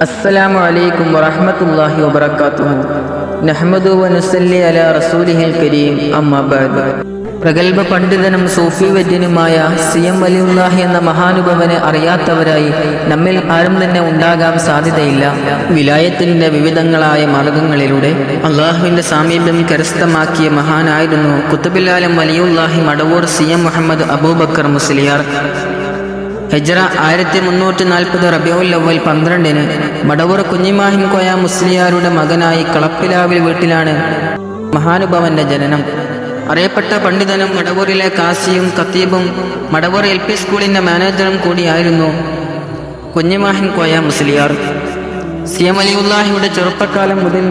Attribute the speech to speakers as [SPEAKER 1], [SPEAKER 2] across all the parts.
[SPEAKER 1] السلام عليكم ورحمة الله وبركاته نحمد ونسلي على رسوله الكريم أما بعد പ്രഗത്ഭ പണ്ഡിതനും സൂഫി വര്യനുമായ C M വലിയുല്ലാഹി എന്ന മഹാനുഭവനെ അറിയാത്തവരായി നമ്മിൽ ആരും തന്നെ ഉണ്ടാകാൻ സാധ്യതയില്ല വിലായത്തിന്റെ വിവിധങ്ങളായ മാർഗങ്ങളിലൂടെ അള്ളാഹുവിന്റെ സാമീപ്യം കരസ്ഥമാക്കിയ മഹാനായിരുന്നു കുത്തുബില്ലാലം വലിയുല്ലാഹി മടവൂർ സി എം മുഹമ്മദ് അബൂബക്കർ മുസ്ലിയാർ ഹെജ്റ ആയിരത്തി മുന്നൂറ്റി നാൽപ്പത് റബിയുൽ അവൽ പന്ത്രണ്ടിന് മടവൂർ കുഞ്ഞിമാഹിൻ കോയ മുസ്ലിയാരുടെ മകനായി കളപ്പിലാവിൽ വീട്ടിലാണ് മഹാനുഭവന്റെ ജനനം. അറിയപ്പെട്ട പണ്ഡിതനും മടവൂരിലെ കാസിയും കത്തീബും മടവൂർ എൽ പി സ്കൂളിന്റെ മാനേജറും കൂടിയായിരുന്നു കുഞ്ഞിമാഹിൻ കോയ മുസ്ലിയാർ. സി എം അലിയുല്ലാഹിയുടെ ചെറുപ്പക്കാലം മുതൽ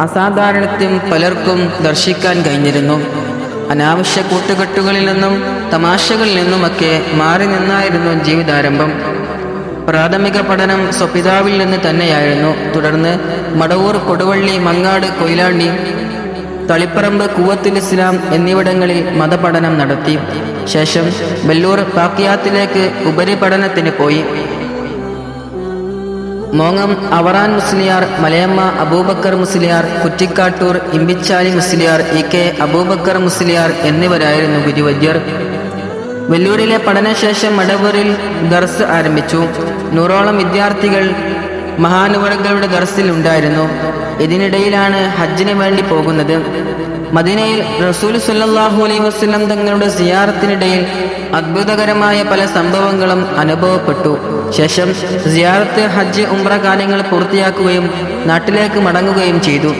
[SPEAKER 1] അസാധാരണത്തെയും പലർക്കും ദർശിക്കാൻ കഴിഞ്ഞിരുന്നു. അനാവശ്യ കൂട്ടുകെട്ടുകളിൽ നിന്നും തമാശകളിൽ നിന്നുമൊക്കെ മാറി നിന്നായിരുന്നു ജീവിതാരംഭം. പ്രാഥമിക പഠനം സ്വപിതാവിൽ നിന്ന് തന്നെയായിരുന്നു. തുടർന്ന് മടവൂർ കൊടുവള്ളി മങ്ങാട് കൊയിലാണ്ടി തളിപ്പറമ്പ് കൂവത്തുൽ ഇസ്ലാം എന്നിവിടങ്ങളിൽ മതപഠനം നടത്തി. ശേഷം വെല്ലൂർ പാക്കിയാത്തിലേക്ക് ഉപരിപഠനത്തിന് പോയി. മോങ്ങം അവറാൻ മുസ്ലിയാർ മലയമ്മ അബൂബക്കർ മുസ്ലിയാർ കുറ്റിക്കാട്ടൂർ ഇമ്പിച്ചാലി മുസ്ലിയാർ ഇ കെ അബൂബക്കർ മുസ്ലിയാർ എന്നിവരായിരുന്നു ഗുരുവര്യർ വെല്ലൂരിലെ പഠനശേഷം മടവൂരിൽ ദർസ് ആരംഭിച്ചു. നൂറോളം വിദ്യാർത്ഥികൾ മഹാനുവറുകളുടെ ദർസിൽ ഉണ്ടായിരുന്നു. ഇതിനിടയിലാണ് ഹജ്ജിന് വേണ്ടി പോകുന്നത്. മദീനയിൽ റസൂൽ സുല്ലാഹു അലൈഹി വസ്ലം തങ്ങളുടെ സിയാറത്തിനിടയിൽ അത്ഭുതകരമായ പല സംഭവങ്ങളും അനുഭവപ്പെട്ടു. ശേഷം സിയാറത്ത് ഹജ്ജ് ഉംറ കാര്യങ്ങൾ പൂർത്തിയാക്കുകയും നാട്ടിലേക്ക് മടങ്ങുകയും ചെയ്തു.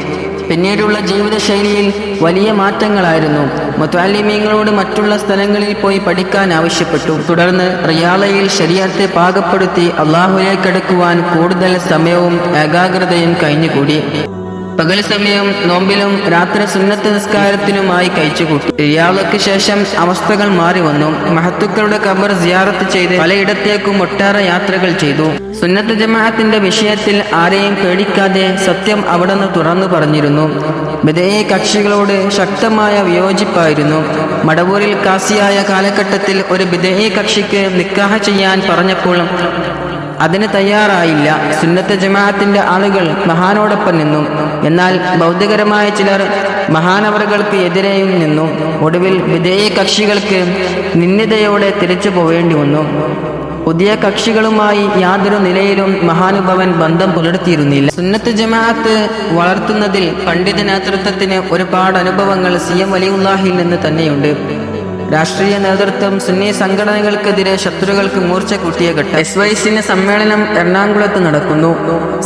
[SPEAKER 1] പിന്നീടുള്ള ജീവിതശൈലിയിൽ വലിയ മാറ്റങ്ങളായിരുന്നു. മുത്താലിമീങ്ങളോട് മറ്റുള്ള സ്ഥലങ്ങളിൽ പോയി പഠിക്കാൻ ആവശ്യപ്പെട്ടു. തുടർന്ന് റിയാലയിൽ ശരീരത്തെ പാകപ്പെടുത്തി അള്ളാഹുലേക്കടുക്കുവാൻ കൂടുതൽ സമയവും ഏകാഗ്രതയും കഴിഞ്ഞുകൂടി. പകൽ സമയം നോമ്പിലും രാത്രി സുന്നത്ത് നിസ്കാരത്തിനുമായി കഴിച്ചുകൂട്ടി. ഇയാളക്ക് ശേഷം അവസ്ഥകൾ മാറി വന്നു. മഹത്തുക്കളുടെ കബർ സിയാറത്ത് ചെയ്ത് പലയിടത്തേക്കും ഒട്ടേറെ യാത്രകൾ ചെയ്തു. സുന്നത്ത് ജമാഅത്തിന്റെ വിഷയത്തിൽ ആരെയും പേടിക്കാതെ സത്യം അവിടെ നിന്ന് തുറന്നു പറഞ്ഞിരുന്നു. വിധേയ കക്ഷികളോട് ശക്തമായ വിയോജിപ്പായിരുന്നു. മടവൂരിൽ കാസിയായ കാലഘട്ടത്തിൽ ഒരു വിധേയ കക്ഷിക്ക് നിക്കാഹ ചെയ്യാൻ പറഞ്ഞപ്പോൾ അതിന് തയ്യാറായില്ല. സുന്നത്ത ജമാഅത്തിന്റെ ആളുകൾ മഹാനോടൊപ്പം നിന്നു. എന്നാൽ ഭൗതികരമായ ചിലർ മഹാനവറുകൾക്ക് എതിരെയും നിന്നു. ഒടുവിൽ വിധേയ കക്ഷികൾക്ക് നിന്ദിതയോടെ തിരിച്ചു പോവേണ്ടി വന്നു. പുതിയ കക്ഷികളുമായി യാതൊരു നിലയിലും മഹാനുഭവൻ ബന്ധം പുലർത്തിയിരുന്നില്ല. സുന്നത്ത് ജമാഅത്ത് വളർത്തുന്നതിൽ പണ്ഡിത നേതൃത്വത്തിന് ഒരുപാട് അനുഭവങ്ങൾ സി എം വലിയുല്ലാഹിൽ നിന്ന് തന്നെയുണ്ട്. രാഷ്ട്രീയ നേതൃത്വം സുന്നി സംഘടനകൾക്കെതിരെ ശത്രുക്കൾക്ക് മൂർച്ച കൂട്ടിയ ഘട്ടം. എസ് വൈ സിന് സമ്മേളനം എറണാകുളത്ത് നടക്കുന്നു.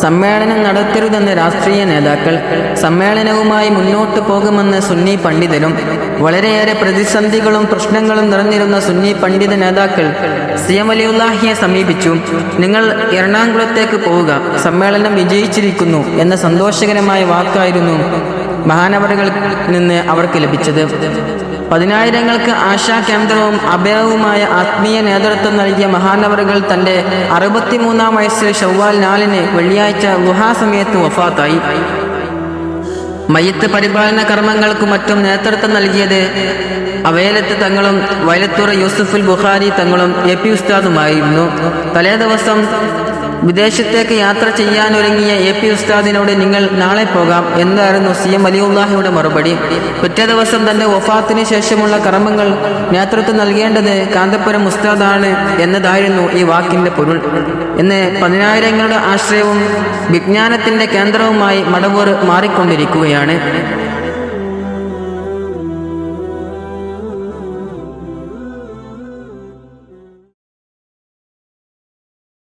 [SPEAKER 1] സമ്മേളനം നടത്തരുതെന്ന് രാഷ്ട്രീയ നേതാക്കൾ സമ്മേളനവുമായി മുന്നോട്ട് പോകുമെന്ന് സുന്നി പണ്ഡിതരും വളരെയേറെ പ്രതിസന്ധികളും പ്രശ്നങ്ങളും നിറഞ്ഞിരുന്ന സുന്നി പണ്ഡിത നേതാക്കൾ സി എം അലിയുല്ലാഹിയെ സമീപിച്ചു. നിങ്ങൾ എറണാകുളത്തേക്ക് പോവുക. സമ്മേളനം വിജയിച്ചിരിക്കുന്നു എന്ന സന്തോഷകരമായ വാക്കായിരുന്നു മഹാനവറുകളിൽ നിന്ന് അവർക്ക് ലഭിച്ചത്. പതിനായിരങ്ങൾക്ക് ആശാകേന്ദ്രവും അഭയവുമായ ആത്മീയ നേതൃത്വം നൽകിയ മഹാനവറുകൾ തന്റെ അറുപത്തിമൂന്നാം വയസ്സിൽ ഷവ്വാൽ നാലിന് വെള്ളിയാഴ്ച ഗുഹാസമയത്ത് വഫാത്തായി. മയ്യത്ത് പരിപാലന കർമ്മങ്ങൾക്കും മറ്റും നേതൃത്വം നൽകിയത് അവയലത്ത് തങ്ങളും വയലത്തൂർ യൂസുഫുൽ ബുഖാരി തങ്ങളും എ പി ഉസ്താദുമായിരുന്നു. തലേ ദിവസം വിദേശത്തേക്ക് യാത്ര ചെയ്യാനൊരുങ്ങിയ എ പി ഉസ്താദിനോട് നിങ്ങൾ നാളെ പോകാം എന്നായിരുന്നു സി എം അലിയുല്ലാഹിയുടെ മറുപടി? പിറ്റേ ദിവസം തന്റെ വഫാത്തിന് ശേഷമുള്ള കർമ്മങ്ങൾ നേതൃത്വം നൽകേണ്ടത് കാന്തപുരം ഉസ്താദാണ് എന്നതായിരുന്നു ഈ വാക്കിന്റെ പൊരുൾ. എന്ന് പതിനായിരങ്ങളുടെ ആശ്രയവും വിജ്ഞാനത്തിന്റെ കേന്ദ്രവുമായി മടവൂർ മാറിക്കൊണ്ടിരിക്കുകയാണ്.